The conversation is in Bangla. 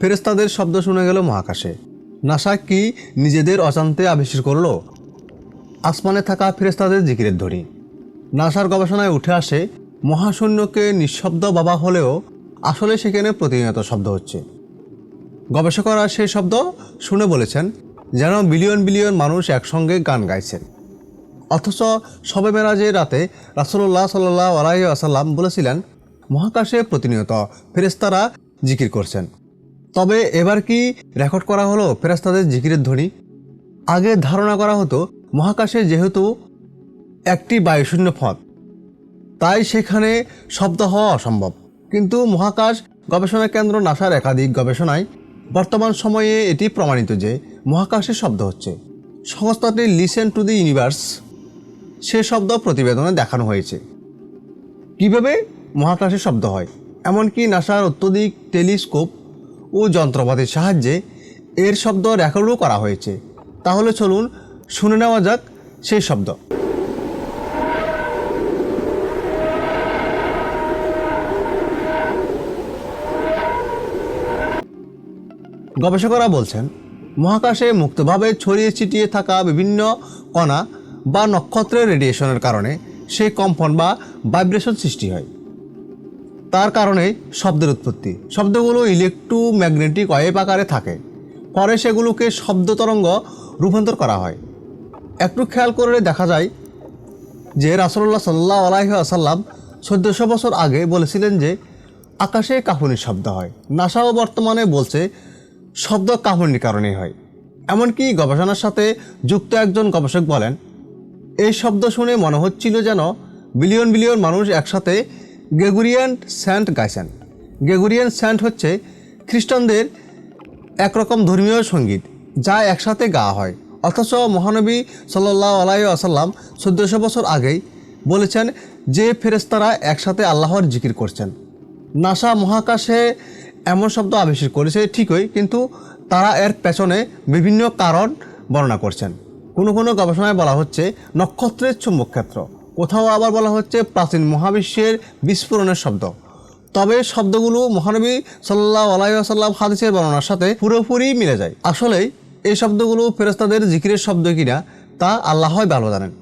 ফেরেস্তাদের শব্দ শুনে গেল মহাকাশে। নাসা কি নিজেদের অজান্তে আবিষ্কার করল? আসমানে থাকা ফেরেস্তাদের জিকিরের ধ্বনি। নাসার গবেষণায় উঠে আসে, মহাশূন্যকে নিঃশব্দ বাবা হলেও আসলে সেখানে প্রতিনিয়ত শব্দ হচ্ছে। গবেষকরা সেই শব্দ শুনে বলেছেন, যেন বিলিয়ন বিলিয়ন মানুষ একসঙ্গে গান গাইছেন। অথচ শবে মেরাজের রাতে রাসুল্লাহ সাল্লাহ আলাই আসাল্লাম বলেছিলেন, মহাকাশে প্রতিনিয়ত ফেরেস্তারা জিকির করছেন। তবে এবার কি রেকর্ড করা হলো ফেরাস্তাদের জিকিরের ধ্বনি? আগে ধারণা করা হতো, মহাকাশে যেহেতু একটি বায়ুশূন্য পথ, তাই সেখানে শব্দ হওয়া অসম্ভব। কিন্তু মহাকাশ গবেষণা কেন্দ্র নাসার একাধিক গবেষণায় বর্তমান সময়ে এটি প্রমাণিত যে মহাকাশে শব্দ হচ্ছে। সংস্থাটি লিসেন টু দি ইউনিভার্স সে শব্দ প্রতিবেদনে দেখানো হয়েছে। কীভাবে মহাকাশে শব্দ হয়? এমনকি নাসার অত্যধিক টেলিস্কোপ ও যন্ত্রপাতির সাহায্যে এর শব্দ রেকর্ডও করা হয়েছে। তাহলে চলুন শুনে নেওয়া যাক সেই শব্দ। গবেষকরা বলছেন, মহাকাশে মুক্তভাবে ছড়িয়ে ছিটিয়ে থাকা বিভিন্ন কণা বা নক্ষত্রের রেডিয়েশনের কারণে সেই কম্পন বা ভাইব্রেশন সৃষ্টি হয়। তার কারণে শব্দের উৎপত্তি। শব্দগুলো ইলেকট্রোম্যাগনেটিক ওয়েভ আকারে থাকে। পরে সেগুলোকে শব্দ তরঙ্গ রূপান্তর করা হয়। একটু খেয়াল করে দেখা যায় যে রাসল্লাহ সাল্লাহ আলাইহি আসাল্লাম চোদ্দোশো বছর আগে বলেছিলেন যে, আকাশে কাঁপুনির শব্দ হয়। নাসাও বর্তমানে বলছে, শব্দ কাঁপুনির কারণেই হয়। এমনকি গবেষণার সাথে যুক্ত একজন গবেষক বলেন, এই শব্দ শুনে মনে হচ্ছিল যেন বিলিয়ন বিলিয়ন মানুষ একসাথে গেগুরিয়ান স্যান্ট গাইছেন গেগুরিয়ান স্যান্ট হচ্ছে খ্রিস্টানদের একরকম ধর্মীয় সংগীত, যা একসাথে গাওয়া হয়। অথচ মহানবী সাল্লাহ আলাই আসাল্লাম চোদ্দোশো বছর আগেই বলেছেন যে ফেরেস্তারা একসাথে আল্লাহর জিকির করছেন। নাসা মহাকাশে এমন শব্দ আবিষ্কার করেছে ঠিকই, কিন্তু তারা এর পেছনে বিভিন্ন কারণ বর্ণনা করছেন। কোনো কোনো গবেষণায় বলা হচ্ছে নক্ষত্রের চুম্বক ক্ষেত্র কোথাও আবার বলা হচ্ছে প্রাচীন মহাবিশ্বের বিস্ফোরণের শব্দ। তবে শব্দগুলো মহানবী সাল্লাহ আলাইসাল্লাম হাদিসের বর্ণনার সাথে পুরোপুরি মিলে যায়। আসলে এই শব্দগুলো ফেরস্তাদের জিকিরের শব্দ কিনা তা আল্লাহই ভালো জানেন।